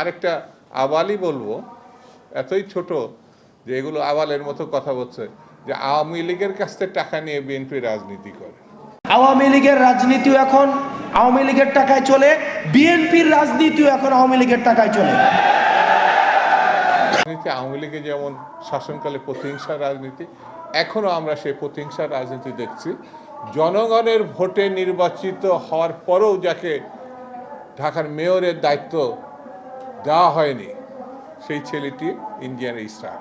আরেকটা আবালই বলব এতই ছোট যে এগুলো আবালের মতো কথা বলছে যে আওয়ামী লীগের কাছ থেকে টাকা নিয়ে বিএনপি রাজনীতি করে। আওয়ামী লীগের রাজনীতিও এখন আওয়ামী লীগের টাকায় চলে বিএনপির রাজনীতিও এখন আওয়ামী লীগের টাকায় চলে। রাজনীতি আওয়ামী লীগে যেমন শাসনকালে প্রতিহিংসার রাজনীতি এখনও আমরা সেই প্রতিহিংসার রাজনীতি দেখছি। জনগণের ভোটে নির্বাচিত হওয়ার পরেও যাকে ঢাকার মেয়রের দায়িত্ব দেওয়া হয়নি সেই ছেলেটি ইন্ডিয়ান ইসরা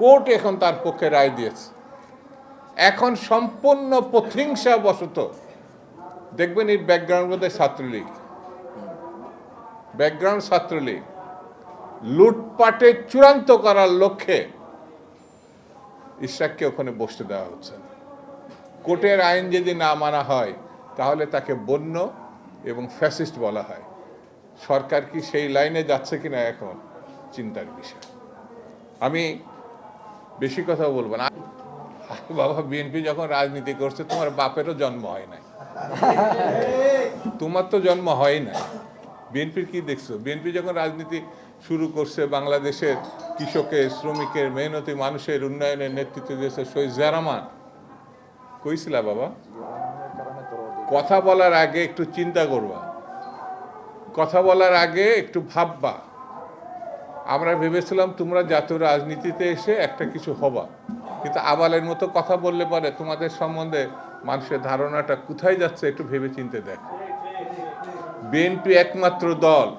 কোর্ট এখন তার পক্ষে রায় দিয়েছে। এখন সম্পূর্ণ প্রতিহিংসা বশত দেখবেন এর ব্যাকগ্রাউন্ড মধ্যে ছাত্রলীগ। ব্যাকগ্রাউন্ড ছাত্রলীগ, লুটপাটে চূড়ান্ত করার লক্ষ্যে ইশরাককে ওখানে বসতে দেওয়া হচ্ছে। কোর্টের আইন যদি না মানা হয়, তাহলে তাকে বন্য এবং ফ্যাসিস্ট বলা হয়। সরকার কি সেই লাইনে যাচ্ছে কিনা এখন চিন্তার বিষয়। আমি বেশি কথা বলব না। বাবা বিএনপি যখন রাজনীতি করছে, তোমার বাপেরও জন্ম হয় নাই। তোমার তো জন্ম হয় না বিএনপির কি দেখছ? বিএনপি যখন রাজনীতি শুরু করছে, বাংলাদেশের কৃষকের, শ্রমিকের, মেহনতি মানুষের উন্নয়নের নেতৃত্ব দিয়েছে শহীদ জিয়া রহমান। কইছিলা বাবা? কথা বলার আগে একটু চিন্তা করবা। কথা বলার আগে একটু ভাববা। আমরা ভেবেছিলাম তোমরা জাতীয় রাজনীতিতে এসে একটা কিছু হবা। কিন্তু আবালের মতো কথা বললে পারে তোমাদের সম্বন্ধে মানুষের ধারণাটা কোথায় যাচ্ছে একটু ভেবে চিনতে দেখ। বিএনপি একমাত্র দল।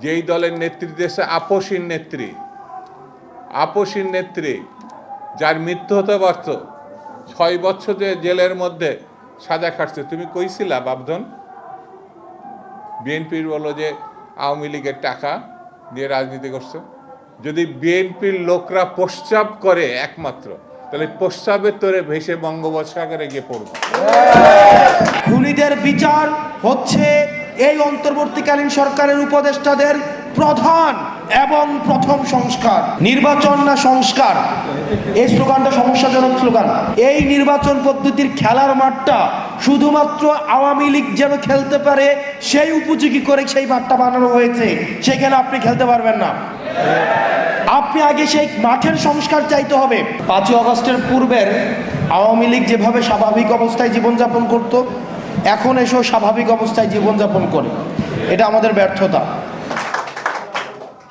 যেই দলের নেতৃত্বে এসে আপসীন নেত্রী। আপসীন নেত্রী, যার মৃত্যু হতে পারত, ছয় বছর যে জেলের মধ্যে সাজা খাটছে। তুমি কইছিলা বাবধন বিএনপির বলো যে আওয়ামী লীগের টাকা দিয়ে রাজনীতি করছে। যদি বিএনপির লোকরা প্রস্রাব করে একমাত্র, তাহলে প্রস্রাবের তোরে ভেসে বঙ্গোপসাগরে গিয়ে পড়বে। খুনিদের বিচার হচ্ছে এই অন্তর্বর্তীকালীন সরকারের উপদেষ্টাদের প্রধান এবং প্রথম সংস্কার, নির্বাচন না সংস্কার? এই স্লোগানটা সমস্যাজনক স্লোগান। এই নির্বাচন পদ্ধতির খেলার মাঠটা শুধুমাত্র আওয়ামী লীগ যেন খেলতে পারে, সেই উপযোগী করে সেই মাঠটা বানানো হয়েছে। সেখানে আপনি খেলতে পারবেন না। আপনি আগে সেই মাঠের সংস্কার চাইতে হবে। পাঁচই অগস্টের পূর্বের আওয়ামী লীগ যেভাবে স্বাভাবিক অবস্থায় জীবনযাপন করত, এখন এসেও স্বাভাবিক অবস্থায় জীবনযাপন করে। এটা আমাদের ব্যর্থতা।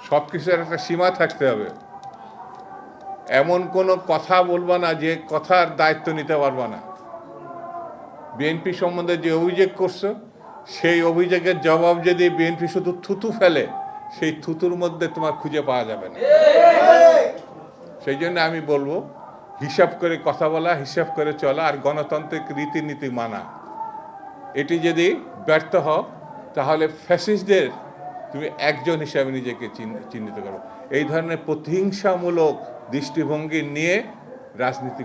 সব কিছুর একটা সীমা থাকতে হবে। এমন কোনো কথা বলবা না যে কথার দায়িত্ব নিতে পারবা না। বিএনপি সম্বন্ধে যে অভিযোগ করছ, সেই অভিযোগের জবাব যদি বিএনপি শুধু থুতু ফেলে, সেই থুতুর মধ্যে তোমার খুঁজে পাওয়া যাবে না। সেই জন্য আমি বলব, হিসাব করে কথা বলা, হিসাব করে চলা আর গণতান্ত্রিক রীতিনীতি মানা। এটি যদি ব্যর্থ হও, তাহলে ফ্যাসিস্টদের তুমি একজন হিসাবে নিজেকে চিহ্নিত করো। এই ধরনের প্রতিহিংসামূলক দৃষ্টিভঙ্গি নিয়ে রাজনীতি